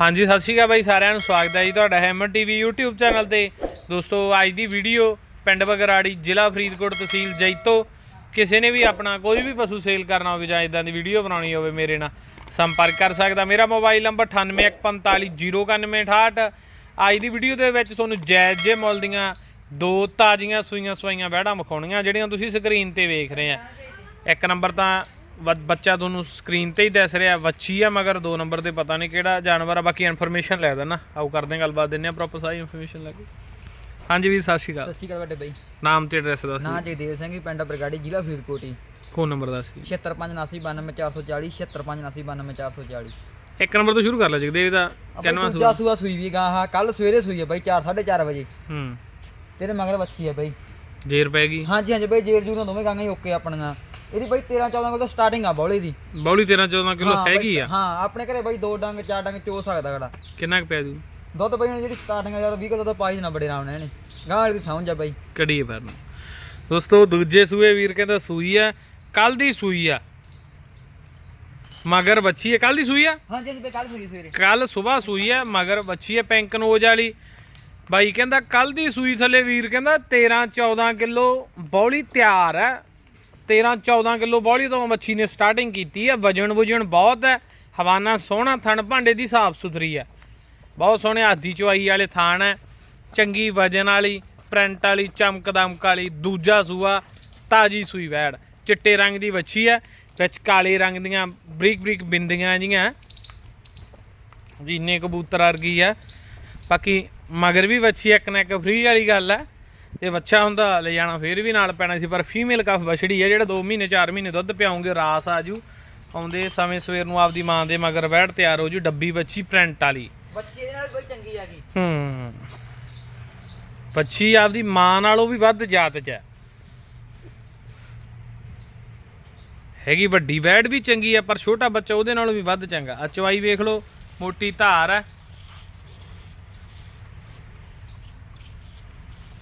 ਹਾਂਜੀ, ਸਤਿ ਸ਼੍ਰੀ ਅਕਾਲ ਬਾਈ, ਸਾਰਿਆਂ ਨੂੰ ਸਵਾਗਤ ਹੈ ਜੀ ਤੁਹਾਡਾ ਹੈਮਰ ਟੀਵੀ YouTube ਚੈਨਲ ਤੇ। ਦੋਸਤੋ, ਅੱਜ ਦੀ ਵੀਡੀਓ ਪਿੰਡ ਬਗਰਾੜੀ, ਜ਼ਿਲ੍ਹਾ ਫਰੀਦਕੋਟ ਤਹਿਸੀਲ ਜੈਤੋ। ਕਿਸੇ ਨੇ ਵੀ ਆਪਣਾ ਕੋਈ ਵੀ ਪਸ਼ੂ ਸੇਲ ਕਰਨਾ ਹੋਵੇ ਜਾਂ ਇਦਾਂ ਦੀ ਵੀਡੀਓ ਬਣਾਉਣੀ ਹੋਵੇ ਮੇਰੇ ਨਾਲ ਸੰਪਰਕ ਕਰ ਸਕਦਾ। ਮੇਰਾ ਮੋਬਾਈਲ ਨੰਬਰ 9815409168 ਅੱਜ ਦੀ ਵੀਡੀਓ ਦੇ ਵਿੱਚ ਤੁਹਾਨੂੰ ਜਾਇਜ਼ ਜੇ ਮੁੱਲ ਦੀਆਂ ਦੋ ਤਾਜ਼ੀਆਂ ਸੂਈਆਂ ਸਵਾਈਆਂ ਵਹਿੜਾਂ ਵਿਖਾਉਣੀਆਂ, ਜਿਹੜੀਆਂ ਤੁਸੀਂ ਸਕਰੀਨ ਤੇ ਵੇਖ ਰਹੇ ਆ। ਇੱਕ ਨੰਬਰ ਤਾਂ ਬੱਚਾ ਤੁਹਾਨੂੰ ਸਕਰੀਨ ਤੇ ਹੀ ਦਿਸ ਰਿਹਾ ਵੱਛੀ ਆ ਮਗਰ ਦੋ ਨੰਬਰ ਤੇ ਪਤਾ ਨਹੀਂ ਕਿਹੜਾ ਜਾਨਵਰ ਆ ਬਾਕੀ ਇਨਫੋਰਮੇਸ਼ਨ ਲੈ ਦੇਣਾ। ਆਓ ਕਰਦੇ ਹਾਂ ਗੱਲਬਾਤ ਦਿੰਨੇ ਆ ਪ੍ਰੋਪਰ ਸਾਰੀ ਇਨਫੋਰਮੇਸ਼ਨ ਲੈ ਕੇ। ਹਾਂਜੀ ਵੀਰ ਸਤਿ ਸ਼੍ਰੀ ਅਕਾਲ। ਸਤਿ ਸ਼੍ਰੀ ਅਕਾਲ ਵੱਡੇ ਬਾਈ। ਨਾਮ ਤੇ ਐਡਰੈਸ ਦੱਸ ਨਾਂ ਜਗਦੇਵ ਸਿੰਘ ਜੀ ਪਿੰਡ ਬਰਗਾੜੀ ਜ਼ਿਲ੍ਹਾ ਫਰੀਦਕੋਟ। ਫੋਨ ਨੰਬਰ ਦੱਸ ਦਿਓ। 7579929440 7579929440 ਇੱਕ ਨੰਬਰ ਤੋਂ ਸ਼ੁਰੂ ਕਰ ਲੈ ਜਗਦੇਵ ਦਾ ਕਿੰਨਵਾਂ ਸੂ ਦੂਜਾ ਸੂਆ ਸੂਈ ਵੀ ਗਾ ਹਾਂ ਕੱਲ ਸਵੇਰੇ ਸੂਈ ਹੈ ਬਾਈ 4 4:30 ਵਜੇ। ਹੂੰ। ਤੇਰੇ ਮਗਰ ਬੱਚੀ ਹੈ ਬਾਈ। ਜੇਰ ਪੈ ਗਈ। ਹਾਂਜੀ ਹਾਂਜੀ ਬਾਈ ਜੇਰ ਜੂਰ ਦੋਵੇਂ ਗਾਂਗਾ ਹੀ ਓਕੇ ਆਪਣੀਆਂ। ਇਹਦੀ ਬਾਈ 13 14 ਕੋਲ ਸਟਾਰਟਿੰਗ ਆ ਬੌਲੇ ਦੀ। ਬੌਲੀ 13 14 ਕਿਲੋ ਹਾਂ ਬਾਈ, ਹੈਗੀ ਆ। ਹਾਂ ਆਪਣੇ ਘਰੇ ਬਾਈ ਦੋ ਡੰਗ ਚਾਰ ਡੰਗ ਚੋ ਸਕਦਾ ਗੜਾ ਕਿੰਨਾ ਕੁ ਪਿਆ ਜੂ? ਦੁੱਧ ਬਾਈ ਹੁਣ ਜਿਹੜੀ ਸਟਾਰਟਿੰਗ ਆ ਯਾਰ 20 ਕਿਲੋ ਦਾ ਪਾਈ ਨਾ ਬੜੇ ਆਰਾਮ ਨਾਲ ਇਹਨੇ। ਗਾਂ ਦੀ ਸਮਝ ਆ ਬਾਈ। ਕੜੀਏ ਫਿਰ। ਨੂੰ ਦੋਸਤੋ ਦੂਜੇ ਸੂਏ ਵੀਰ ਕਹਿੰਦਾ ਸੂਈ ਆ ਕੱਲ ਦੀ ਸੂਈ ਆ। ਮਗਰ ਬੱਚੀ ਹੈ ਕੱਲ ਦੀ ਸੂਈ ਆ? ਹਾਂਜੀ ਬਾਈ ਕੱਲ ਸੂਈ ਸਵੇਰੇ। ਕੱਲ ਸਵੇਰ ਸੂਈ ਹੈ ਮਗਰ ਬੱਚੀ ਹੈ ਪੈਂਕ ਨੋਜ ਵਾਲੀ। ਬਾਈ ਕਹਿੰਦਾ ਕੱਲ ਦੀ ਸੂਈ ਥੱਲੇ ਵੀਰ ਕਹਿੰਦਾ 13 14 ਕਿਲੋ ਬੌਲੀ ਤਿਆਰ ਹੈ 13 14 ਕਿਲੋ ਬੌਲੀ ਤੋਂ ਮੱਛੀ ਨੇ ਸਟਾਰਟਿੰਗ ਕੀਤੀ ਹੈ। ਵਜ਼ਨ ਵੁਜਣ ਬਹੁਤ ਹੈ। ਹਵਾਨਾ ਸੋਹਣਾ ਥਣ ਭਾਂਡੇ ਦੀ ਸਾਫ਼ ਸੁਥਰੀ ਹੈ। ਬਹੁਤ ਸੋਹਣੇ ਹਾਥੀ ਚਵਾਈ ਵਾਲੇ ਥਾਣ ਹੈ। ਚੰਗੀ ਵਜਨ ਵਾਲੀ ਪ੍ਰਿੰਟ ਵਾਲੀ, ਚਮਕ ਦਮਕ ਵਾਲੀ, ਦੂਜਾ ਸੂਆ, ਤਾਜੀ ਸੂਈ ਵੈੜ। ਚਿੱਟੇ ਰੰਗ ਦੀ ਵੱਛੀ ਹੈ। ਵਿੱਚ ਕਾਲੇ ਰੰਗ ਦੀਆਂ ਬਰੀਕ ਬਰੀਕ ਬਿੰਦੀਆਂ ਜੀਆਂ ਜੀਨੇ ਕਬੂਤਰ ਵਰਗੀ ਆ ਬਾਕੀ ਮਗਰ ਵੀ ਵੱਛੀ ਇੱਕ ਨਾ ਇੱਕ ਫ੍ਰੀ ਵਾਲੀ ਗੱਲ ਹੈ। ਜੇ ਬੱਚਾ ਹੁੰਦਾ ਲੈ ਜਾਣਾ ਫੇਰ ਵੀ ਨਾਲ ਪੈਣਾ ਸੀ ਪਰ ਫੀਮੇਲ ਕਫ ਬਛੜੀ ਹੈ ਜਿਹੜਾ 2 ਮਹੀਨੇ 4 ਮਹੀਨੇ ਦੁੱਧ ਪਿਆਉਂਗੇ ਰਾਸ ਆਜੂ ਆਉਂਦੇ ਸਮੇਂ ਸਵੇਰ ਨੂੰ ਆਪਦੀ ਮਾਂ ਦੇ ਮਗਰ ਬੈਠ ਤਿਆਰ ਹੋ ਜੂ ਡੱਬੀ ਬੱਚੀ ਪ੍ਰਿੰਟ ਵਾਲੀ। ਬੱਚੀ ਇਹਦੇ ਨਾਲ ਬਾਈ ਚੰਗੀ ਆ ਗਈ। ਹੂੰ। ਬੱਚੀ ਆਪਦੀ ਮਾਂ ਨਾਲੋਂ ਵੀ ਵੱਧ ਜਾਤ ਚ ਹੈ। ਹੈਗੀ ਵੱਡੀ ਵੈੜ ਵੀ ਚੰਗੀ ਆ ਪਰ ਛੋਟਾ ਬੱਚਾ ਉਹਦੇ ਨਾਲੋਂ ਵੀ ਵੱਧ ਚੰਗਾ। ਆ ਚਵਾਈ ਵੇਖ ਲਓ ਮੋਟੀ ਧਾਰ ਹੈ।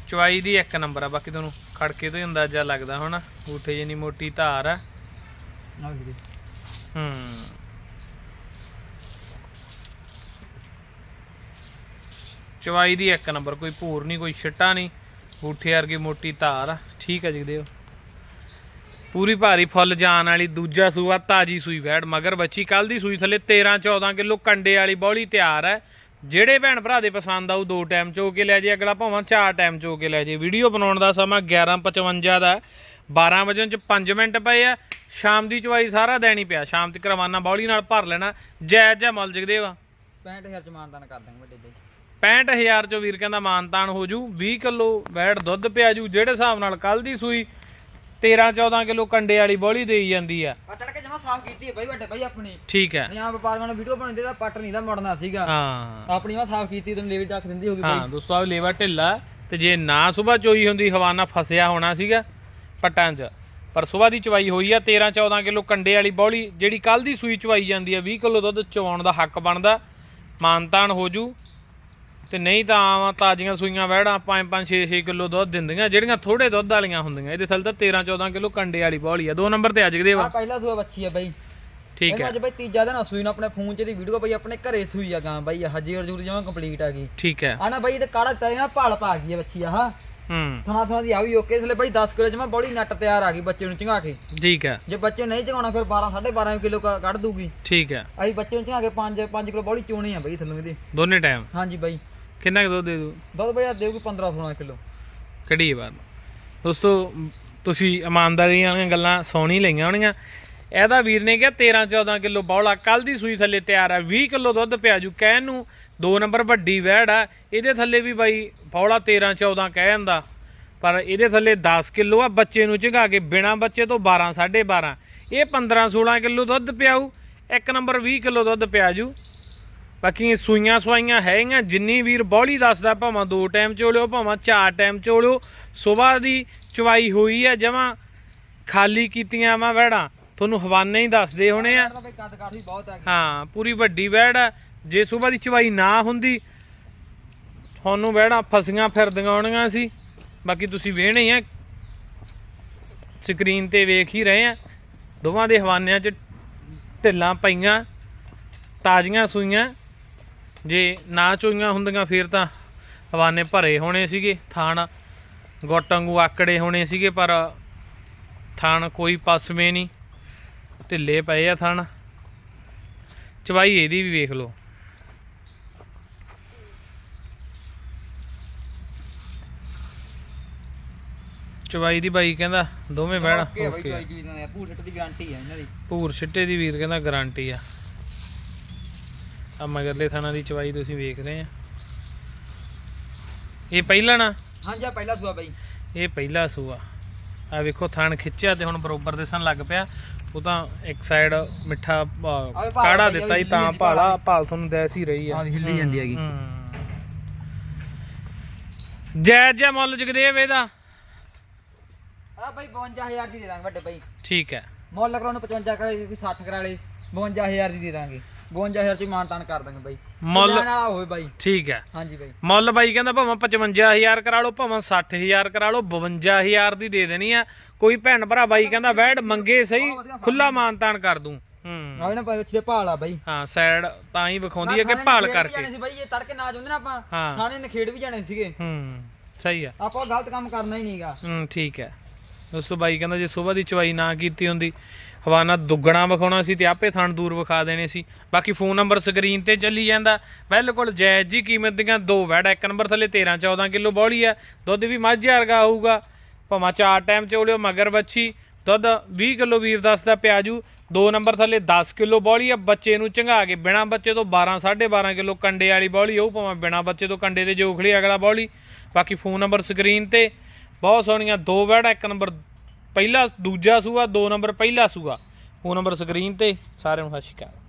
ਚਵਾਈ ਦੀ ਇੱਕ ਨੰਬਰ ਆ ਬਾਕੀ ਤੁਹਾਨੂੰ ਖੜਕੇ ਤੋਂ ਹੀ ਅੰਦਾਜ਼ਾ ਲੱਗਦਾ ਹੋਣਾ। ਬੂਠੇ ਜਿੰਨੀ ਮੋਟੀ ਧਾਰ ਆ। ਨਾ ਵੀਰੇ ਹੂੰ। ਚਵਾਈ ਦੀ ਇੱਕ ਨੰਬਰ ਕੋਈ ਭੂਰ ਨਹੀਂ ਕੋਈ ਛਿੱਟਾ ਨਹੀਂ। ਬੂਠੇ ਵਰਗੀ ਮੋਟੀ ਧਾਰ ਆ। ਠੀਕ ਹੈ ਜੀ ਪੂਰੀ ਭਾਰੀ ਫੁੱਲ ਜਾਨ ਵਾਲੀ ਦੂਜਾ ਸੂਆ ਤਾਜੀ ਸੂਈ ਵੈੜ ਮਗਰ ਬੱਚੀ ਕੱਲ ਦੀ ਸੂਈ ਥੱਲੇ 13 14 ਕਿਲੋ ਕੰਡੇ ਵਾਲੀ ਬੌਲੀ ਤਿਆਰ ਹੈ ਜਿਹੜੇ ਭੈਣ ਭਰਾ ਦੇ ਪਸੰਦ ਆਊ ਦੋ ਟਾਈਮ ਚੋ ਕੇ ਲੈ ਜੇ ਅਗਲਾ ਭਾਵੇਂ ਚਾਰ ਟਾਈਮ ਚੋ ਕੇ ਲੈ ਜੇ। ਵੀਡੀਓ ਬਣਾਉਣ ਦਾ ਸਮਾਂ 11:55 ਦਾ ਹੈ। 12 ਵਜੇ ਚ 5 ਮਿੰਟ ਪਏ ਆ। ਸ਼ਾਮ ਦੀ ਚਵਾਈ ਸਾਰਾ ਦੇਣੀ ਪਿਆ। ਸ਼ਾਮ ਤੱਕ ਰਵਾਨਾ ਬੌਲੀ ਨਾਲ ਭਰ ਲੈਣਾ। ਜਾਇਜ਼ ਜਾਂ ਮੁੱਲ ਜਗਦੇ ਵਾ 65000 ਚ ਮਾਨਦਾਨ ਕਰ ਦਾਂਗੇ ਵੱਡੇ ਬਾਈ। 65000 ਚੋਂ ਵੀਰ ਕਹਿੰਦਾ ਮਾਨਤਾਨ ਹੋ ਜੂ। 20 ਕਿਲੋ ਵੈੜ ਦੁੱਧ ਪਿਆ ਜੂ। ਜਿਹੜੇ ਹਿਸਾਬ ਨਾਲ ਕੱਲ ਦੀ ਸੂਈ 13 14 ਕਿਲੋ ਕੰਡੇ ਵਾਲੀ ਬੌਲੀ ਦੇਈ ਜਾਂਦੀ ਆ। ਆ ਸਾਫ਼ ਕੀਤੀ ਬਾਈ ਵੱਡੇ ਬਾਈ ਆਪਣੀ। ਠੀਕ ਹੈ। ਜਾਂ ਵਪਾਰੀਆਂ ਨੂੰ ਵੀਡੀਓ ਬਣਾਉਂਦੇ ਤਾਂ ਪੱਟ ਨਹੀਂ ਦਾ ਮੁੜਨਾ ਸੀਗਾ। ਹਾਂ। ਆਪਣੀ ਵਾ ਸਾਫ਼ ਕੀਤੀ ਤੈਨੂੰ ਲੇਵੀ ਟੱਕ ਦਿੰਦੀ ਹੋਗੀ ਹਾਂ ਦੋਸਤੋ ਆ ਲੇਵਾ ਢਿੱਲਾ ਤੇ ਜੇ ਨਾ ਸਵੇਰ ਚੋਈ ਹੁੰਦੀ ਹਵਾਨਾ ਫਸਿਆ ਹੋਣਾ ਸੀਗਾ ਪੱਟਾਂ 'ਚ। ਪਰ ਸਵੇਰ ਦੀ ਚਵਾਈ ਹੋਈ ਆ 13 14 ਕਿਲੋ ਕੰਡੇ ਵਾਲੀ ਬੌਲੀ ਜਿਹੜੀ ਕੱਲ ਦੀ ਸੂਈ ਚਵਾਈ ਜਾਂਦੀ ਆ 20 ਕਿਲੋ ਦੁੱਧ ਚਵਾਉਣ ਦਾ ਹੱਕ ਬਣਦਾ। ਮਾਨਤਾਨ ਹੋ ਜੂ। ਤੇ ਨਹੀਂ ਤਾਂ ਆਵਾਂ ਤਾਜ਼ੀਆਂ ਸੂਈਆਂ ਵਹਿੜਾਂ 5 5 6 6 ਕਿਲੋ ਦੁੱਧ ਦਿੰਦੀਆਂ ਜਿਹੜੀਆਂ ਥੋੜੇ ਦੁੱਧ ਵਾਲੀਆਂ ਹੁੰਦੀਆਂ। ਇਹਦੇ ਥੱਲੇ ਤਾਂ 13 14 ਕਿਲੋ ਕੰਡੇ ਵਾਲੀ ਬੌਲੀ ਆ। ਦੋ ਨੰਬਰ ਤੇ ਅੱਜ ਦੇ ਆ ਪਹਿਲਾ ਸੂਆ ਬੱਚੀ ਹੈ ਬਾਈ। ਠੀਕ ਹੈ। ਅੱਜ ਬਾਈ ਤੀਜਾ ਦਿਨ ਆ ਸੂਈ ਨੂੰ ਆਪਣੇ ਫੋਨ 'ਚ ਦੀ ਵੀਡੀਓ ਬਾਈ ਆਪਣੇ ਘਰੇ ਸੂਈ ਆ ਗਾਂ ਬਾਈ। ਹਜੀ ਅਰਜੂਰ ਜਮਾ ਕੰਪਲੀਟ ਆ ਗਈ। ਠੀਕ ਹੈ। ਆ ਨਾ ਬਾਈ ਤੇ ਕਾੜਾ ਤੇ ਨਾ ਭਾਲ ਪਾ ਗਈ ਹੈ ਬੱਚੀ ਆ ਹਾਂ। ਹੂੰ ਥਣਾ ਥਣਾ ਦੀ ਆ ਵੀ ਓਕੇ ਥਲੇ ਬਾਈ 10 ਕਿਲੋ ਜਮਾ ਬੋਲੀ ਨੱਟ ਤਿਆਰ ਆ ਗਈ ਬੱਚੇ ਨੂੰ ਚੰਗਾ ਕੇ। ਠੀਕ ਹੈ। ਜੇ ਬੱਚੇ ਨਹੀਂ ਚੰਗਾਉਣਾ ਫਿਰ 12 12.5 ਕਿਲੋ ਕੱਢ ਦੂਗੀ। ਠੀਕ ਹੈ। ਅਸੀਂ ਬੱਚੇ ਨੂੰ ਚੰਗਾ ਕੇ 5 5 ਕਿਲੋ ਬੋਲੀ ਚੋਣੀ ਆ ਬਾਈ ਥੱਲੋਂ ਇਹਦੀ। ਦੋਨੇ ਟਾਈਮ ਹਾਂਜੀ ਬਾਈ। ਕਿੰਨਾ ਕੁ ਦੁੱਧ ਦੇ ਦੂ ਦੁੱਧ ਬਾਈ ਦੇਊਗੀ 15 16 ਕਿਲੋ। ਬਾਹਰ ਨੂੰ। ਦੋਸਤੋ ਤੁਸੀਂ ਇਮਾਨਦਾਰੀ ਵਾਲੀਆਂ ਗੱਲਾਂ ਸੋਣੀ ਲਈਆਂ ਹੋਣੀਆਂ। ਇਹਦਾ ਵੀਰ ਨੇ ਕਿਹਾ 13 14 ਕਿਲੋ ਬੌਲਾ ਕੱਲ ਦੀ ਸੂਈ ਥੱਲੇ ਤਿਆਰ ਆ 20 ਕਿਲੋ ਦੁੱਧ ਪਿਆ ਜੂ। ਕਹਿਣ ਨੂੰ ਦੋ ਨੰਬਰ ਵੱਡੀ ਵਹਿੜ ਆ ਇਹਦੇ ਥੱਲੇ ਵੀ ਬਾਈ ਬੌਲਾ 13 14 ਕਹਿ ਜਾਂਦਾ। ਪਰ ਇਹਦੇ ਥੱਲੇ 10 ਕਿਲੋ ਆ ਬੱਚੇ ਨੂੰ ਝਗਾ ਕੇ ਬਿਨਾ ਬੱਚੇ ਤੋਂ 12 12.5 ਇਹ 15 16 ਕਿਲੋ ਦੁੱਧ ਪਿਆਊ ਇੱਕ ਨੰਬਰ 20 ਕਿਲੋ ਦੁੱਧ ਪਿਆ ਜੂ। ਬਾਕੀ ਸੂਈਆਂ ਸਵਾਈਆਂ ਹੈਗੀਆਂ ਜਿੰਨੀ ਵੀਰ ਬੌਲੀ ਦੱਸਦਾ ਭਾਵੇਂ ਦੋ ਟਾਈਮ ਚੋਲਿਓ ਭਾਵੇਂ ਚਾਰ ਟਾਈਮ ਚੋਲਿਓ। ਸਵੇਰ ਦੀ ਚਵਾਈ ਹੋਈ ਆ ਜਮਾਂ ਖਾਲੀ ਕੀਤੀਆਂ ਵਾ ਵਹਿੜਾਂ। ਤੁਹਾਨੂੰ ਹਵਾਨੇ ਹੀ ਦੱਸਦੇ ਹੋਣੇ ਆ। ਹਾਂ ਪੂਰੀ ਵੱਡੀ ਵਹਿੜ ਆ। ਜੇ ਸਵੇਰ ਦੀ ਚਵਾਈ ਨਾ ਹੁੰਦੀ ਤੁਹਾਨੂੰ ਵਹਿੜਾਂ ਫਸੀਆਂ ਫਿਰਦੀਆਂ ਹੋਣੀਆਂ ਸੀ। ਬਾਕੀ ਤੁਸੀਂ ਵੇਹਣੇ ਹੀ ਆ। ਸਕਰੀਨ ਤੇ ਵੇਖ ਹੀ ਰਹੇ ਆ। ਦੋਵਾਂ ਦੇ ਹਵਾਨਿਆਂ 'ਚ ਢਿੱਲਾਂ ਪਈਆਂ ਤਾਜ਼ੀਆਂ ਸੂਈਆਂ। ਜੇ ਨਾ ਚੋਈਆਂ ਹੁੰਦੀਆਂ ਫੇਰ ਤਾਂ ਹਵਾਨੇ ਭਰੇ ਹੋਣੇ ਸੀਗੇ ਥਾਣ ਗੁੱਟ ਵਾਂਗੂ ਆਕੜੇ ਹੋਣੇ ਸੀਗੇ ਪਰ ਥਾਣ ਕੋਈ ਪਸਵੇਂ ਨਹੀਂ ਢਿੱਲੇ ਪਏ ਆ ਥਾਣ। ਚਵਾਈ ਇਹਦੀ ਵੀ ਵੇਖ ਲਓ। ਚਵਾਈ ਦੀ ਬਾਈ ਕਹਿੰਦਾ ਦੋਵੇਂ ਬੈਣ ਓਕੇ ਬਾਈ। ਚਵਾਈ ਦੀ ਗਾਰੰਟੀ ਆ ਇਹਨਾਂ ਦੀ। ਭੂਰ ਛਿੱਟੇ ਦੀ ਵੀਰ ਕਹਿੰਦਾ ਗਾਰੰਟੀ ਆ। ਆ ਮਗਰਲੇ ਥਾਣਾ ਦੀ ਚਵਾਈ ਤੁਸੀਂ ਵੇਖ ਰਹੇ ਆ। ਇਹ ਪਹਿਲਾ ਨਾ? ਹਾਂਜੀ ਆ ਪਹਿਲਾ ਸੂਆ ਬਾਈ। ਇਹ ਪਹਿਲਾ ਸੂਆ। ਆ ਵੇਖੋ ਥਣ ਖਿੱਚਿਆ ਤੇ ਹੁਣ ਬਰੋਬਰ ਦਿਸਣ ਲੱਗ ਪਿਆ। ਉਹ ਤਾਂ ਇੱਕ ਸਾਈਡ ਮਿੱਠਾ ਕਾੜਾ ਦਿੱਤਾ ਹੀ ਤਾਂ ਭਾਲਾ ਭਾਲ। ਤੁਹਾਨੂੰ ਦੈਸ ਹੀ ਰਹੀ ਆ। ਹਾਂ, ਹਿੱਲੀ ਜਾਂਦੀ ਹੈਗੀ। ਜੈ ਜੈ ਮੁੱਲ ਜਗਦੇਵ ਇਹਦਾ। ਆ ਬਾਈ 52000 ਦੀ ਦੇ ਦਾਂਗੇ ਵੱਡੇ ਬਾਈ। ਠੀਕ ਹੈ। ਮੁੱਲ ਕਰਾਉਣ ਨੂੰ 55 ਕਰਾਲੇ ਕੋਈ 60 ਕਰਾਲੇ 52000 ਦੀ ਦੇ ਦਾਂਗੇ। 52000 ਚ ਹੀ ਮਾਨਤਾਨ ਕਰ ਦਾਂਗੇ ਬਾਈ। ਮੁੱਲ ਲੈਣ ਵਾਲਾ ਹੋਵੇ ਬਾਈ। ਠੀਕ ਹੈ। ਹਾਂਜੀ ਬਾਈ। ਮੁੱਲ ਬਾਈ ਕਹਿੰਦਾ ਭਾਵੇਂ 55000 ਕਰਾ ਲਓ ਭਾਵੇਂ 60000 ਕਰਾ ਲਓ 52000 ਦੀ ਦੇ ਦੇਣੀ ਆ। ਕੋਈ ਭੈਣ ਭਰਾ ਬਾਈ ਕਹਿੰਦਾ ਵੈੜ ਮੰਗੇ ਸਹੀ ਖੁੱਲਾ ਮਾਨਤਾਨ ਕਰ ਦੂੰ। ਹੂੰ। ਆਵੇ ਨਾ ਭਾਲ ਆ ਬਾਈ। ਹਾਂ ਸਾਈਡ ਤਾਂ ਹੀ ਵਿਖਾਉਂਦੀ ਹੈ ਕਿ ਭਾਲ ਕਰਕੇ। ਜਾਣੇ ਸੀ ਬਾਈ ਇਹ ਤੜਕੇ ਨਾ ਚਾਹੁੰਦੇ ਨਾ ਆਪਾਂ ਹਾਂ। ਥਾਣੇ ਨਖੇੜ ਵੀ ਜਾਣੇ ਸੀਗੇ। ਹੂੰ ਸਹੀ ਆ। ਆਪਾਂ ਗਲਤ ਕੰਮ ਕਰਨਾ ਹੀ ਨਹੀਂਗਾ ਹੂੰ ਠੀਕ ਹੈ। ਉਸ ਤੋਂ ਬਾਈ ਕਹਿੰਦਾ ਜੇ ਸਵੇਰ ਦੀ ਚਵਾਈ ਨਾ ਕੀਤੀ ਹੁੰਦੀ ਹਵਾਨਾ ਦੁੱਗਣਾ ਵਿਖਾਉਣਾ ਸੀ ਤੇ ਆਪੇ ਥਣ ਦੂਰ ਵਿਖਾ ਦੇਣੇ ਸੀ। ਬਾਕੀ ਫੋਨ ਨੰਬਰ ਸਕਰੀਨ ਤੇ ਚੱਲੀ ਜਾਂਦਾ। ਬਿਲਕੁਲ ਜਾਇਜ਼ ਜੀ ਕੀਮਤ ਦੀਆਂ ਦੋ ਵੈੜ ਇੱਕ ਨੰਬਰ ਥੱਲੇ 13 14 ਕਿਲੋ ਬੌਲੀ ਆ। ਦੁੱਧ ਵੀ ਮੱਝ ਵਰਗਾ ਹੋਊਗਾ। ਭਾਵੇਂ ਚਾਰ ਟਾਈਮ ਚੋਲਿਓ, ਮਗਰ ਬੱਚੀ ਦੁੱਧ 20 ਕਿਲੋ ਵੀਰ ਦੱਸਦਾ ਪਿਆਜੂ। ਦੋ ਨੰਬਰ ਥੱਲੇ 10 ਕਿਲੋ ਬੌਲੀ ਆ। ਬੱਚੇ ਨੂੰ ਚੰਗਾ ਕੇ ਬਿਨਾ ਬੱਚੇ ਤੋਂ 12 12.5 ਕਿਲੋ ਕੰਡੇ ਵਾਲੀ ਬੌਲੀ ਉਹ ਭਾਵੇਂ ਬਿਨਾ ਬੱਚੇ ਤੋਂ ਕੰਡੇ ਦੇ ਜੋਖਲੀ ਅਗਲਾ ਬੌਲੀ। ਬਾਕੀ ਫੋਨ ਨੰਬਰ ਸਕਰੀਨ ਤੇ ਬਹੁਤ ਸੋਹਣੀਆਂ, ਦੋ ਵੈੜਾ ਇੱਕ ਨੰਬਰ ਪਹਿਲਾ ਦੂਜਾ ਸੂਆ, ਦੋ ਨੰਬਰ ਪਹਿਲਾ ਸੂਆ। ਫੋਨ ਨੰਬਰ ਸਕਰੀਨ ਤੇ ਸਾਰਿਆਂ ਨੂੰ ਸਤਿ ਸ਼੍ਰੀ ਅਕਾਲ।